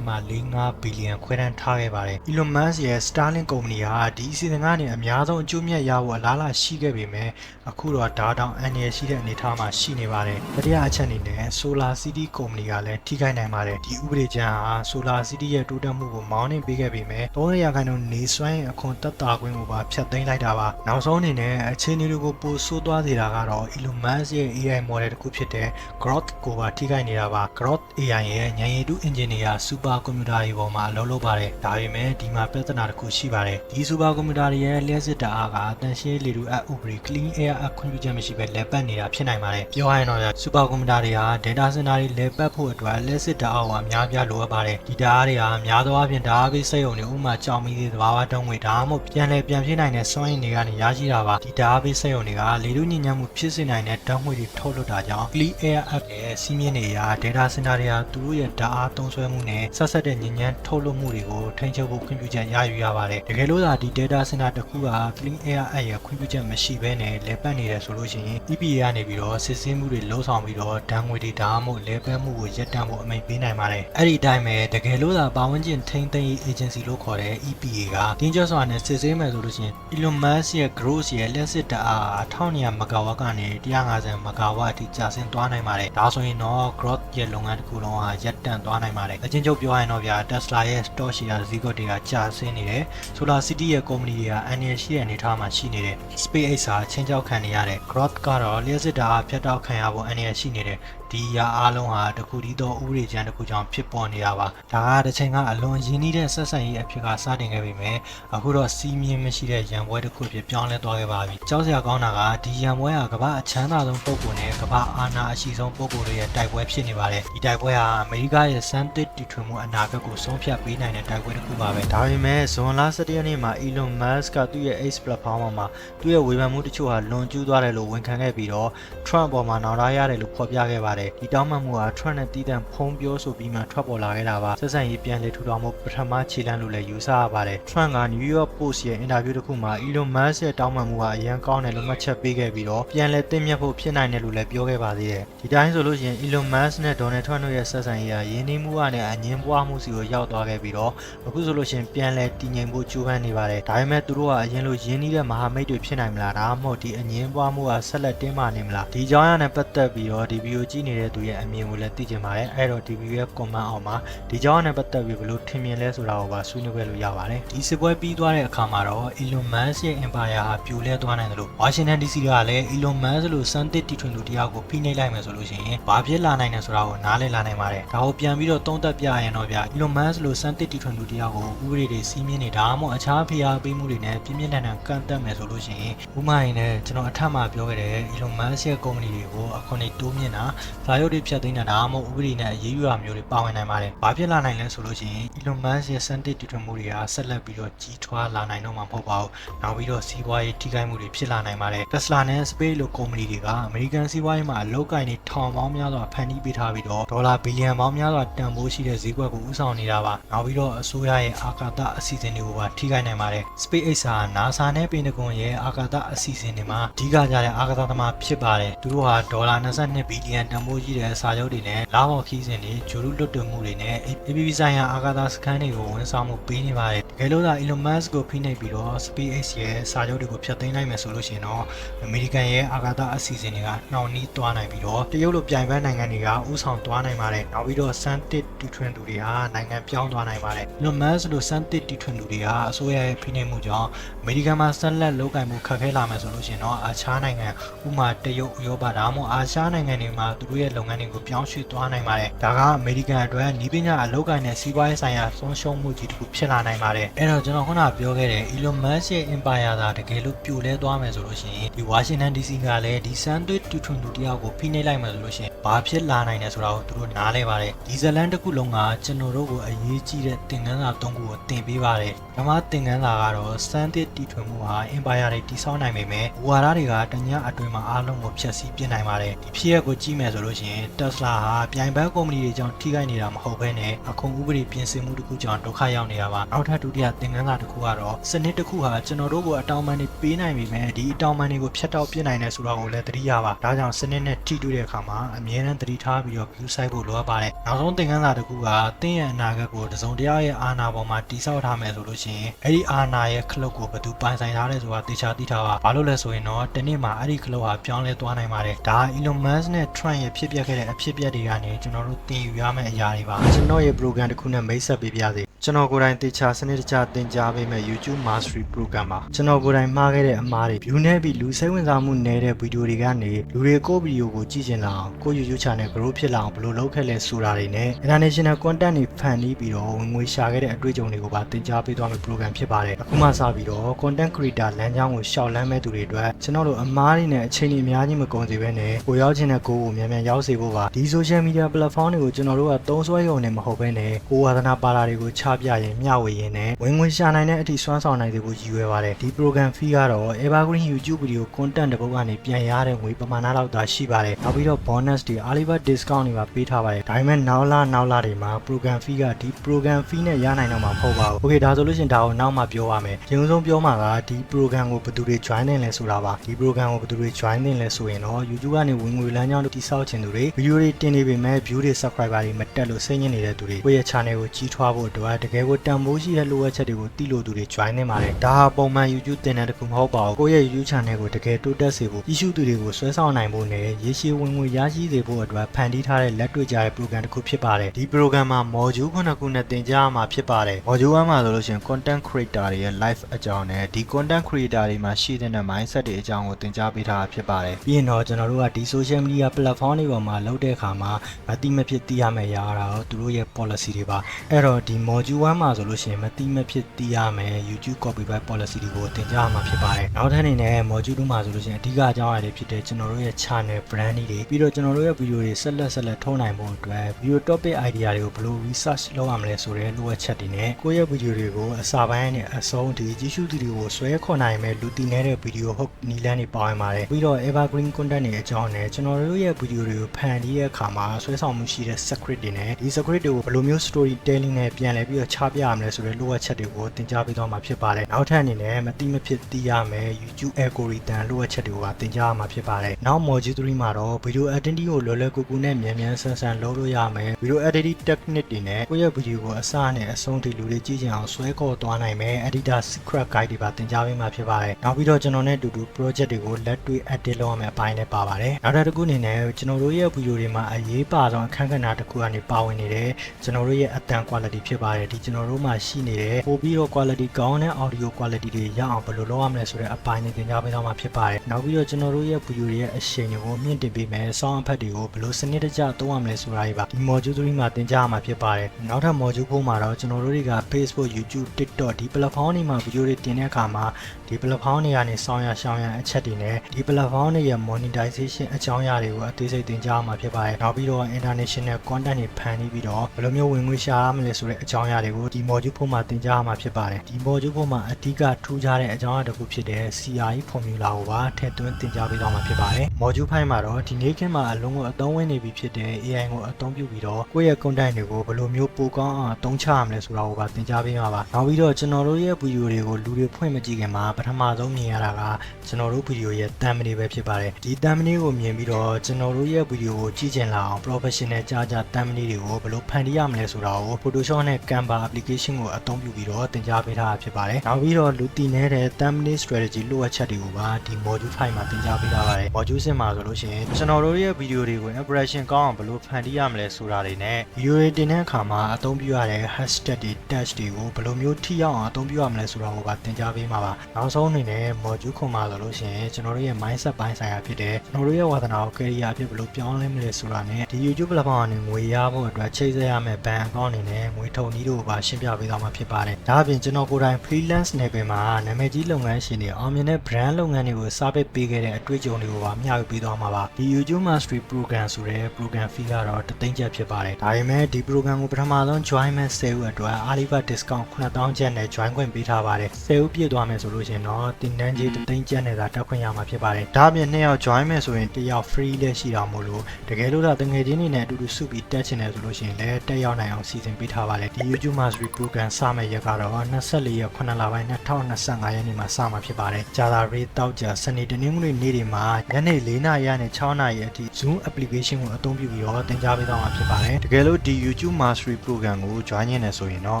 42.45ဘီလီယံခွဲတမ်းထားခဲ့ပါတယ်။ Elon Musk ရဲ့ Starlink ကုမ္ပဏီဟာဒီအစီအစဉ်ကနေအများဆုံးအကျိုးမြတ်ရဖို့အလားအလာရှိခဲ့ပေမဲ့အခုတော့ဒါတောင်အန္တရာယ်ရှိတဲ့အနေအထားမှာရှိနေပါတယ်။တရားအချက်အနေနဲ့ Solar City ကုမ္ပဏီကလည်းထိခိုက်နိုင်ပါတယ်။ဒီဥပဒေကြမ်းဟာ Solar City ရဲ့တိုးတက်မှုကိုမောင်းနှင်ပေးခဲ့ပေမဲ့300ရာခိုင်နှုန်းနေစွမ်းရဲ့အခွန်တက်တာခွင့်ကိုပါဖျက်သိမ်းလိုက်တာပါ။နောက်ဆုံးအနေနဲ့အခြေအနေတွေကိုပိုဆိုးသွားစေတာကတော့ Elon Musk ရဲ့ AI model တစ်ခုဖြစ်တဲ့ Grok ကိုပါထိခိုက်နေတာပါ။ Grok AI ရဲ့ဉာဏ်ရည်တု engineer က super computer တွေပေါ်မှာအလုပ်လုပ်ပါတယ်။ဒါပေမဲ့ဒီမှာပြဿနာတစ်ခုရှိပါတယ်။ဒီ super computer တွေရဲ့လျှက်စစ်တအားကတန်ရှင်းလေတူအပ်ဥပဒေ clean air အခွင့်ပြုချက်မရှိဘဲလဲပတ်နေတာဖြစ်နိုင်ပါတယ်။ပြောရရင်တော့ super computer တွေဟာ data center တွေလဲပတ်ဖို့အတွက်လျှက်စစ်တအားကအများပြားလိုအပ်ပါတယ်။ဒီတအားတွေဟာများသောအားဖြင့်ဓာတ်ပေးစက်ရုံတွေဥမာကြောင်မီတွေသဘာဝတုံးငွေဒါမှမဟုတ်ပြန်လဲပြန်ဖြစ်နိုင်တဲ့စွမ်းရည်တွေကနေရရှိတာပါ။ဒီဓာတ်ပေးစက်ရုံတွေကလေထုညဉ့်ညမ်းမှုဖြစ်စေနိုင်တဲ့ဓာတ်ငွေတွေထုတ်လွှတ်တာကြောင့် clean air app ရဲ့စီးမြင်တွေရာ data center တွေဟာသူတို့ရဲ့ဓာတ်အားသုံးစွဲမှုနဲ့ဆက်ဆက်တဲ့ညဉ့်ညမ်းထုတ်လွှတ်မှုတွေကိုထိန်းချုပ်ဖို့ခွင့်ပြုချက်ရယူရပါတယ်။တကယ်လို့သာဒီ data center တစ်ခုက clean air app ရဲ့ခွင့်ပြုချက်မရှိဘဲနဲ့လဲပတ်နေတယ်ဆိုလို့ရှိရင် EPA ကနေပြီးတော့စစ်ဆေးမှုတွေလှုံ့ဆော်ပြီးတော့ဓာတ်ငွေတွေဒါမှမဟုတ်လဲပတ်မှုကိုရပ်တန့်ဖို့အမိန့်ပေးနိုင်ပါတယ်။အဲ့ဒီအတိုင်းပဲတကယ်လို့သာပါဝင်ကျင်ထိန်းသိမ်းရေး agency လို့ခေါ်တဲ့ EPA ကတင်းကျပ်စွာနဲ့စစ်ဆေးမယ်ဆိုလို့ရှိရင် Elon Musk ရဲ့ gross ရဲ့လက်စစ်တအား1200 megawatt ကနေ150 megawatt အထိကျဆင်းသွားနိုင်ပါတယ်။ဒါဆိုရင်တော့ growth ရဲ့လုပ်ငန်းတစ်ခုလုံးဟာရပ်တန့်သွားနိုင်ပါတယ်။အချင်းချုပ်ပြောရရင်တော့ဗျာ Tesla ရဲ့ stock share ဈေးကွက်တွေကကျဆင်းနေတယ်။ Solar City ရဲ့ company တွေကအန်ရရှိတဲ့အနေအထားမှာရှိနေတယ်။ SpaceX ဟာချင်းချောက်ခံနေရတဲ့ growth ကတော့လျှက်စစ်တာဖြတ်တောက်ခံရဖို့အန်ရရှိနေတယ်။ ဒီရာအားလုံးဟာတခုတည်းသောဥပဒေကြမ်းတစ်ခုကြောင့်ဖြစ်ပေါ်နေတာပါ။ဒါကတစ်ချိန်ကအလွန်ရင်းနှီးတဲ့ဆက်ဆံရေးအဖြစ်ကစတင်ခဲ့ပေမဲ့အခုတော့စီးမြင်မရှိတဲ့ရန်ပွဲတစ်ခုဖြစ်ပြောင်းလဲသွားခဲ့ပါပြီ။ကြောက်စရာကောင်းတာကဒီရန်ပွဲဟာကမ္ဘာအချမ်းသာဆုံးပုဂ္ဂိုလ်နဲ့ကမ္ဘာအာဏာအရှိဆုံးပုဂ္ဂိုလ်တွေရဲ့တိုက်ပွဲဖြစ်နေပါတယ်။ဒီတိုက်ပွဲဟာအမေရိကရဲ့စမ်းသစ်တီထွင်မှုအနာဂတ်ကိုဆုံးဖြတ်ပေးနိုင်တဲ့တိုက်ပွဲတစ်ခုပါပဲ။ဒါပေမဲ့ဇွန်လ17ရက်နေ့မှာ Elon Musk ကသူ့ရဲ့ X platform ပေါ်မှာသူ့ရဲ့ဝေဖန်မှုတချို့ဟာလွန်ကျူးသွားတယ်လို့ဝန်ခံခဲ့ပြီးတော့ Trump ပေါ်မှာနောက်လာရတယ်လို့ဖော်ပြခဲ့ပါတယ်ပါတယ်ဒီတောင်းပန်မှုဟာ Trump နဲ့တည်တံ့ဖုံးပြောဆိုပြီးမှထွက်ပေါ်လာခဲ့တာပါဆက်ဆံရေးပြန်လည်ထူထောင်မှုပထမခြေလှမ်းလို့လည်းယူဆရပါတယ် Trump က New York Post ရဲ့အင်တာဗျူးတစ်ခုမှာ Elon Musk ရဲ့တောင်းပန်မှုဟာအရန်ကောင်းတယ်လို့မှတ်ချက်ပေးခဲ့ပြီးတော့ပြန်လည်သိမျက်ဖို့ဖြစ်နိုင်တယ်လို့လည်းပြောခဲ့ပါသေးတယ်ဒီတိုင်းဆိုလို့ရှိရင် Elon Musk နဲ့ Donald Trump တို့ရဲ့ဆက်ဆံရေးဟာရင်းနှီးမှုကနေအငင်းပွားမှုစီကိုရောက်သွားခဲ့ပြီးတော့အခုဆိုလို့ရှိရင်ပြန်လည်တည်ငြိမ်ဖို့ကြိုးပမ်းနေပါတယ်ဒါပေမဲ့သူတို့ကအရင်လိုရင်းနှီးတဲ့မဟာမိတ်တွေဖြစ်နိုင်မလားဒါမှမဟုတ်ဒီအငင်းပွားမှုဟာဆက်လက်တင်းမာနေမလားဒီအကြောင်းအရာနဲ့ပတ်သက်ပြီးတော့ဒီဗီဒီယိုကြည့်နေတဲ့သူရဲ့အမြင်ကိုလည်းသိချင်ပါတယ်အဲ့တော့ဒီဗီဒီယိုရဲ့ comment အောက်မှာဒီအကြောင်းအရာနဲ့ပတ်သက်ပြီးဘယ်လိုထင်မြင်လဲဆိုတာကိုပါဆွေးနွေးခဲ့လို့ရပါတယ်ဒီစစ်ပွဲပြီးသွားတဲ့အခါမှာတော့ Elon Musk ရဲ့ empire ဟာပြိုလဲသွားနိုင်တယ်လို့ Washington DC ကလည်း Elon Musk လို့စမ်းသစ်တီထွင်သူတယောက်ကိုဖိနှိပ်လိုက်မယ်ဆိုလို့ရှိရင်ဘာဖြစ်လာနိုင်တယ်ဆိုတာကိုနားလည်လာနိုင်ပါတယ်ဒါကိုပြန်ပြီးတော့သုံးသပ်ပြရရင်တော့ဗျ Elon Musk လို့စမ်းသစ်တီထွင်သူတယောက်ကိုဥပဒေတွေစီးမြင်နေတာမှမဟုတ်အခြားဖိအားပေးမှုတွေနဲ့ပြင်းပြင်းထန်ထန်ကန့်သက်မယ်ဆိုလို့ရှိရင်ဥမာရင်လည်းကျွန်တော်အထက်မှာပြောခဲ့တဲ့ Elon Musk ရဲ့ကုမ္ပဏီတွေကိုအခွန်တွေတိုးမြင့်တာ စာရုပ်တွေဖြတ်သိမ်းတာဒါမှမဟုတ်ဥပဒေနဲ့အရေးယူရမျိုးတွေပါဝင်နိုင်ပါတယ်ဘာဖြစ်လာနိုင်လဲဆိုလို့ရှိရင် Elon Musk ရဲ့စမ်းသစ်တီထွင်မှုတွေကဆက်လက်ပြီးတော့ကြီးထွားလာနိုင်တော့မှာမဟုတ်ပါဘူးနောက်ပြီးတော့စီးပွားရေးထိခိုက်မှုတွေဖြစ်လာနိုင်ပါတယ် Tesla နဲ့ Space လိုကုမ္ပဏီတွေကအမေရိကန်စီးပွားရေးမှာအလုပ်ကိုင်တွေထောင်ပေါင်းများစွာဖန်တီးပေးထားပြီးတော့ဒေါ်လာဘီလီယံပေါင်းများစွာတန်ဖိုးရှိတဲ့ဈေးကွက်ကိုဦးဆောင်နေတာပါနောက်ပြီးတော့အစိုးရရဲ့အာကာသအစီအစဉ်တွေကိုပါထိခိုက်နိုင်ပါတယ် SpaceX ဟာ NASA နဲ့ပင်တဂွန်ရဲ့အာကာသအစီအစဉ်တွေမှာအဓိကကြတဲ့အာကာသသမားဖြစ်ပါတယ်သူတို့ဟာဒေါ်လာ22ဘီလီယံတန်ဖိုးရှိတဲ့စာချုပ်တွေနဲ့လာဘော်ခီးစဉ်တွေဂျိုလူလွတ်တွမှုတွေနဲ့ APP ဆိုင်ရာအာကာသစခန်းတွေကိုဝန်ဆောင်မှုပေးနေပါတယ်တကယ်လို့သာ Elon Musk ကိုဖိနှိပ်ပြီးတော့ SpaceX ရဲ့စာချုပ်တွေကိုဖျက်သိမ်းလိုက်မယ်ဆိုလို့ရှိရင်တော့အမေရိကန်ရဲ့အာကာသအစီအစဉ်တွေကနှောင့်နှီးသွားနိုင်ပြီးတော့တရုတ်လိုပြိုင်ဘက်နိုင်ငံတွေကဥဆောင်သွားနိုင်ပါတယ်နောက်ပြီးတော့စမ်းတစ်တီထွင်သူတွေဟာနိုင်ငံပြောင်းသွားနိုင်ပါတယ် Elon Musk လိုစမ်းတစ်တီထွင်သူတွေဟာအစိုးရရဲ့ဖိနှိပ်မှုကြောင့်အမေရိကန်မှာဆက်လက်လုပ်ကိုင်မှုခက်ခဲလာမယ်ဆိုလို့ရှိရင်တော့အခြားနိုင်ငံဥပမာတရုတ်ဥရောပဒါမှမဟုတ်အာရှနိုင်ငံတွေမှာသူတို့ရဲ့လုပ်ငန်းတွေကိုပြောင်းရွှေ့သွားနိုင်ပါတယ်ဒါကအမေရိကန်အတွက်ဤပညာအလုပ်ကိုင်တဲ့စီးပွားရေးဆိုင်ရာဆုံးရှုံးမှုကြီးတစ်ခုဖြစ်လာနိုင်ပါတယ်အဲ့တော့ကျွန်တော်ခုနပြောခဲ့တဲ့ Elon Musk ရဲ့ empire သာတကယ်လို့ပြိုလဲသွားမယ်ဆိုလို့ရှိရင်ဒီ Washington DC ကလည်းဒီစမ်းသွေးတူထွန်သူတယောက်ကိုဖိနှိပ်လိုက်မယ်ဆိုလို့ရှိရင်ဘာဖြစ်လာနိုင်လဲဆိုတာကိုသူတို့နားလဲပါတယ်ဒီဇလန်တစ်ခုလုံးကကျွန်တော်တို့ကိုအရေးကြီးတဲ့သင်ခန်းစာ၃ခုကိုသင်ပေးပါတယ်ဓမ္မသင်ခန်းစာကတော့စမ်းသစ်တီထွင်မှုဟာ empire တွေတည်ဆောက်နိုင်ပေမဲ့ဝါဒတွေကတညအတွင်းမှာအားလုံးကိုဖျက်ဆီးပြစ်နိုင်ပါတယ်ဒီဖြစ်ရပ်ကိုကြည့်မယ်ဆိုလို့ရှိရင် Tesla ဟာပြိုင်ဘက်ကုမ္ပဏီတွေကြောင့်ထိခိုက်နေတာမဟုတ်ဘဲနဲ့အခွန်ဥပဒေပြင်ဆင်မှုတစ်ခုကြောင့်ဒုက္ခရောက်နေတာပါနောက်ထပ်ဒုတိယသင်ခန်းစာတစ်ခုကတော့စနစ်တစ်ခုဟာကျွန်တော်တို့ကိုအတောင်ပန်တွေပေးနိုင်ပေမဲ့ဒီအတောင်ပန်တွေကိုဖျက်တောက်ပြစ်နိုင်တယ်ဆိုတာကိုလည်းသတိရပါဒါကြောင့်စနစ်နဲ့ထိတွေ့တဲ့အခါမှာအမြဲတမ်းသတိထားပြီးတော့ view site ဖို့လိုအပ်ပါတယ်နောက်ဆုံးသင်ခန်းစာတစ်ခုကသင်ရဲ့အနာဂတ်ကိုတစုံတရာရဲ့အာဏာပေါ်မှာတိစောက်ထားမယ်ဆိုလို့ရှိရင်အဲ့ဒီအာဏာရဲ့ခလုတ်ကိုဘယ်သူပိုင်ဆိုင်ထားလဲဆိုတာသေချာသိထားပါဘာလို့လဲဆိုရင်တော့တနေ့မှာအဲ့ဒီခလုတ်ဟာပြောင်းလဲသွားနိုင်ပါတယ်ဒါ Elon Musk နဲ့ Trump ရဲ့ဖြစ်ပျက်ခဲ့တဲ့အဖြစ်အပျက်တွေကနေကျွန်တော်တို့သင်ယူရမယ့်အရာတွေပါကျွန်တော်ရဲ့ program တစ်ခုနဲ့မိတ်ဆက်ပေးပါစေ ကျွန်တော်ကိုယ်တိုင်တေချာစနစ်တကျသင်ကြားပေးမယ့် YouTube Mastery Program ပါကျွန်တော်ကိုယ်တိုင်မှားခဲ့တဲ့အမှားတွေ view နဲ့ပြီးလူစိတ်ဝင်စားမှုနည်းတဲ့ဗီဒီယိုတွေကနေလူတွေကိုဗီဒီယိုကိုကြည့်ချင်လာအောင်ကိုယ့် YouTube channel grow ဖြစ်လာအောင်ဘယ်လိုလုပ်ခဲ့လဲဆိုတာတွေနဲ့ international content တွေဖန်တီးပြီးတော့ဝင်ငွေရှာခဲ့တဲ့အတွေ့အကြုံတွေကိုပါသင်ကြားပေးသွားမယ့် program ဖြစ်ပါတယ်အခုမှစပြီးတော့ content creator လမ်းကြောင်းကိုရှောက်လမ်းမဲ့သူတွေအတွက်ကျွန်တော်တို့အမားတွေနဲ့အချိန်တွေအများကြီးမကုန်စေဘဲနဲ့ကိုရောက်ချင်တဲ့ကိုကိုမြန်မြန်ရောက်စေဖို့ပါဒီ social media platform တွေကိုကျွန်တော်တို့ကသုံးစွဲရုံနဲ့မဟုတ်ဘဲနဲ့ကိုဝါသနာပါတာတွေကိုချပြရင်မျှဝေရင်းနဲ့ဝင်ငွေရှာနိုင်တဲ့အထိစွမ်းဆောင်နိုင်စေဖို့ရည်ရွယ်ပါတယ်ဒီ program fee ကတော့ Evergreen YouTube video content တစ်ပုဒ်ကနေပြန်ရတဲ့ငွေပမာဏလောက်သာရှိပါတယ်နောက်ပြီးတော့ bonus တွေ Alibaba discount တွေပါပေးထားပါတယ်ဒါပေမဲ့နောက်လာနောက်လာတွေမှာ program fee ကဒီ program fee နဲ့ရနိုင်တော့မှာမဟုတ်ပါဘူး Okay ဒါဆိုလို့ရှရင်ဒါကိုနောက်မှပြောပါမယ်ရင်ဆုံးပြောမှာကဒီ program ကိုဘယ်သူတွေ join နေလဲဆိုတာပါဒီ program ကိုဘယ်သူတွေ join နေလဲဆိုရင်တော့ YouTube ကနေဝင်ငွေလမ်းကြောင်းတိစောက်ချင်သူတွေ video တွေတင်နေပေမဲ့ view တွေ subscriber တွေမတက်လို့စိတ်ညစ်နေတဲ့သူတွေကိုယ့်ရဲ့ channel ကိုကြီးထွားဖို့အတွက်တကယ်ကိုတန်ဖိုးရှိတဲ့လိုအပ်ချက်တွေကိုသိလို့သူတွေ join နေပါတယ်ဒါဟာပုံမှန် YouTube တင်တဲ့တခုမဟုတ်ပါဘူးကိုယ့်ရဲ့ YouTube channel ကိုတကယ်တိုးတက်စေဖို့ကြီးစုသူတွေကိုဆွဲဆောင်နိုင်ဖို့နဲ့ရေရှည်ဝင်ငွေရရှိစေဖို့အတွက်ဖန်တီးထားတဲ့လက်တွေ့ကျတဲ့ program တစ်ခုဖြစ်ပါတယ်ဒီ program မှာ module ခုနှစ်ခုနဲ့သင်ကြားရမှာဖြစ်ပါတယ် module 1မှာဆိုလို့ရှိရင် content creator တွေရဲ့ life အကြောင်းနဲ့ဒီ content creator တွေမှာရှိတဲ့ mindset တွေအကြောင်းကိုသင်ကြားပေးထားတာဖြစ်ပါတယ်ပြီးရင်တော့ကျွန်တော်တို့ကဒီ social media platform တွေပေါ်မှာလုပ်တဲ့အခါမှာမတိမဖြစ်သိရမယ့်အရာတော့သူတို့ရဲ့ policy တွေပါအဲ့တော့ဒီ module module 1မှာဆိုလို့ရှိရင်မတိမဖြစ်သိရမယ် YouTube copyright policy တွေကိုတင်ကြရမှာဖြစ်ပါတယ်နောက်ထပ်အနေနဲ့ module 2မှာဆိုလို့ရှိရင်အဓိကအကြောင်းအရာတွေဖြစ်တဲ့ကျွန်တော်တို့ရဲ့ channel brand တွေပြီးတော့ကျွန်တော်တို့ရဲ့ video တွေဆက်လက်ဆက်လက်ထုံးနိုင်ဖို့အတွက် video topic idea တွေကိုဘယ်လို research လုပ်ရမလဲဆိုတဲ့လိုအပ်ချက်တွေနဲ့ကိုယ့်ရဲ့ video တွေကိုအစာပိုင်းနဲ့အဆုံးဒီကြည့်ရှုသူတွေကိုဆွဲခေါ်နိုင်မဲ့လူတည်နေတဲ့ video ဟုတ်နီလန်းတွေပါဝင်ပါတယ်ပြီးတော့ evergreen content တွေအကြောင်းနဲ့ကျွန်တော်တို့ရဲ့ video တွေကိုဖန်တီးတဲ့အခါမှာဆွဲဆောင်မှုရှိတဲ့ script တွေနဲ့ဒီ script တွေကိုဘယ်လိုမျိုး story telling နဲ့ပြန်လည်ပြီးတော့ချပြရမလဲဆိုတဲ့လိုအပ်ချက်တွေကိုသင်ကြားပေးသွားမှာဖြစ်ပါတယ်နောက်ထပ်အနေနဲ့မတိမဖြစ်သိရမယ် YouTube algorithm လိုအပ်ချက်တွေကသင်ကြားရမှာဖြစ်ပါတယ်နောက် module 3မှာတော့ video editing ကိုလွယ်လွယ်ကူကူနဲ့မြန်မြန်ဆန်ဆန်လုပ်လို့ရမယ် video editing technique တွေနဲ့ကိုယ့်ရဲ့ video ကိုအစနဲ့အဆုံးထိလူတွေကြည့်ကြအောင်ဆွဲခေါ်သွားနိုင်မယ် editor secret guide တွေပါသင်ကြားပေးမှာဖြစ်ပါတယ်နောက်ပြီးတော့ကျွန်တော်နဲ့အတူတူ project တွေကိုလက်တွေ့ edit လုပ်ရမယ့်အပိုင်းလည်းပါပါတယ်နောက်ထပ်တစ်ခုအနေနဲ့ကျွန်တော်တို့ရဲ့ video တွေမှာအရေးပါဆုံးအခန်းကဏ္ဍတစ်ခုကနေပါဝင်နေတဲ့ကျွန်တော်တို့ရဲ့အတန် quality ဖြစ်ပါတယ်ဒီကျွန်တော်တို့မှာရှိနေတဲ့ပိုပြီးတော့ quality ကောင်းတဲ့ audio quality တွေရအောင်ဘယ်လိုလုပ်ရမလဲဆိုတဲ့အပိုင်းတွေသင်ကြားပေးသွားမှာဖြစ်ပါတယ်နောက်ပြီးတော့ကျွန်တော်တို့ရဲ့ video တွေရဲ့အရှိန်တွေကိုမြင့်တင်ပေးမယ် sound effect တွေကိုဘယ်လိုစနစ်တကျသုံးရမလဲဆိုတာတွေပါဒီ module 3မှာသင်ကြားရမှာဖြစ်ပါတယ်နောက်ထပ် module 4မှာတော့ကျွန်တော်တို့တွေက Facebook YouTube TikTok ဒီ platform တွေမှာ video တွေတင်တဲ့အခါမှာဒီ platform တွေကနေဆောင်းရရှောင်းရအချက်တွေနဲ့ဒီ platform တွေရဲ့ monetization အကြောင်းအရာတွေကိုအသေးစိတ်သင်ကြားရမှာဖြစ်ပါတယ်နောက်ပြီးတော့ international content တွေဖန်တီးပြီးတော့ဘယ်လိုမျိုးဝင်ငွေရှာရမလဲဆိုတဲ့အကြောင်းအရာတွေကိုဒီ module 4မှာသင်ကြားရမှာဖြစ်ပါတယ်ဒီ module 4မှာအဓိကထူးခြားတဲ့အကြောင်းအရာတစ်ခုဖြစ်တဲ့ CRE formula ကိုပါထည့်သွင်းသင်ကြားပေးသွားမှာဖြစ်ပါတယ် module 5မှာတော့ဒီနေ့ခေတ်မှာအလုံးကိုအသုံးဝင်နေပြီဖြစ်တဲ့ AI ကိုအသုံးပြုပြီးတော့ကိုယ့်ရဲ့ content တွေကိုဘယ်လိုမျိုးပိုကောင်းအောင်အသုံးချရမလဲဆိုတာကိုပါသင်ကြားပေးမှာပါနောက်ပြီးတော့ကျွန်တော်တို့ရဲ့ video တွေကိုလူတွေဖွင့်မကြည့်ခင်မှာပထမဆုံးမြင်ရတာကကျွန်တော်တို့ video ရဲ့ thumbnail ပဲဖြစ်ပါတယ်ဒီ thumbnail ကိုမြင်ပြီးတော့ကျွန်တော်တို့ရဲ့ video ကိုကြည့်ချင်လာအောင် professional ကြားကြား thumbnail တွေကိုဘယ်လိုဖန်တီးရမလဲဆိုတာကို Photoshop နဲ့ Canva application ကိုအသုံးပြုပြီးတော့သင်ကြားပေးထားတာဖြစ်ပါတယ်နောက်ပြီးတော့လူတည်နေတဲ့ thumbnail strategy လိုအပ်ချက်တွေကိုပါဒီ module 5မှာသင်ကြားပေးထားပါတယ် module 6မှာဆိုလို့ရှိရင်ကျွန်တော်တို့ရဲ့ video တွေကို impression ကောင်းအောင်ဘယ်လိုဖန်တီးရမလဲဆိုတာတွေနဲ့ video တွေတင်တဲ့အခါမှာအသုံးပြုရတဲ့ hashtag တွေ tag တွေကိုဘယ်လိုမျိုးထိရောက်အောင်အသုံးပြုရမလဲဆိုတာကိုပါသင်ကြားပေးမှာပါနောက်ဆုံးအနေနဲ့ module 9မှာဆိုလို့ရှိရင်ကျွန်တော်တို့ရဲ့ mindset ပိုင်းဆိုင်ရာဖြစ်တဲ့ကျွန်တော်တို့ရဲ့ဝါသနာကို career အဖြစ်ဘယ်လိုပြောင်းလဲမလဲဆိုတာနဲ့ဒီ YouTube platform ကနေငွေရဖို့အတွက်ချိတ်ဆက်ရမယ့် bank account အနေနဲ့ငွေထုတ်နည်းတို့ကိုပါရှင်းပြပေးသွားမှာဖြစ်ပါတယ်ဒါအပြင်ကျွန်တော်ကိုယ်တိုင် freelance နယ်ပယ်မှာနာမည်ကြီးလုပ်ငန်းရှင်တွေအောင်မြင်တဲ့ brand လုပ်ငန်းတွေကိုစပစ်ပေးခဲ့တဲ့အတွေ့အကြုံတွေကိုပါမျှဝေပေးသွားမှာပါဒီ YouTube Mastery Program ဆိုတဲ့ program fee ကတော့တသိန်းကျပ်ဖြစ်ပါတယ်ဒါပေမဲ့ဒီ program ကိုပထမဆုံး join မဲ့10ဦးအတွက် Alibaba discount 9000ကျပ်နဲ့ join ခွင့်ပေးထားပါတယ်10ဦးပြည့်သွားမယ်ဆိုလို့ရှိရင်တော့တင်တန်းကြီးတသိန်းကျပ်နဲ့သာတက်ခွင့်ရမှာဖြစ်ပါတယ်ဒါအပြင်နှစ်ယောက် join မဲ့ဆိုရင်တစ်ယောက် free လည်းရှိတာမို့လို့တကယ်လို့တော့တငယ်ချင်းတွေနဲ့အတူတူစုပြီးတက်ချင်တယ်ဆိုလို့ရှိရင်လည်းတက်ရောက်နိုင်အောင်စီစဉ်ပေးထားပါတယ်ဒီ YouTube Mastery Program စမယ့်ရက်ကတော့24ရက်9လပိုင်း2025ရက်နေ့မှာစမှာဖြစ်ပါတယ်ဂျာသာရေးတောက်ကြစနေတနင်္ဂနွေနေ့တွေမှာညနေ4နာရီနဲ့6နာရီအထိ Zoom application ကိုအသုံးပြုပြီးတော့သင်ကြားပေးသွားမှာဖြစ်ပါတယ်တကယ်လို့ဒီ YouTube Mastery Program ကို join နေတယ်ဆိုရင်တော့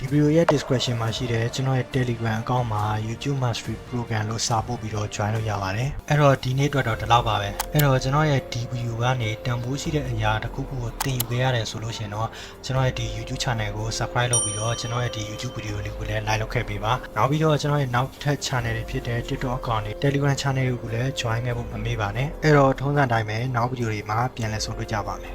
ဒီ video ရဲ့ description မှာရှိတဲ့ကျွန်တော်ရဲ့ Telegram account မှာ YouTube Mastery Program လို့စာပို့ပြီးတော့ join လို့ရပါတယ်အဲ့တော့ဒီနေ့အတွက်တော့ဒီလောက်ပါပဲအဲ့တော့ကျွန်တော်ရဲ့ဒီ video ကနေတန်ဖိုးရှိတဲ့အရာတစ်ခုခုကိုသင်ယူခဲ့ရတယ်ဆိုလို့ရှိရင်တော့ကျွန်တော်ရဲ့ဒီ YouTube channel ကို subscribe လုပ်ပြီးတော့ကျွန်တော်ရဲ့ဒီ YouTube video လေးကိုလည်း like လုပ်ခဲ့ပေးပါနောက်ပြီးတော့ကျွန်တော်ရဲ့နောက်ထပ် channel တွေဖြစ်တဲ့ TikTok account တွေ Telegram channel တွေကိုလည်း join ခဲ့ဖို့မမေ့ပါနဲ့အဲ့တော့ထုံးစံတိုင်းပဲနောက် video တွေမှာပြန်လည်ဆုံတွေ့ကြပါမယ်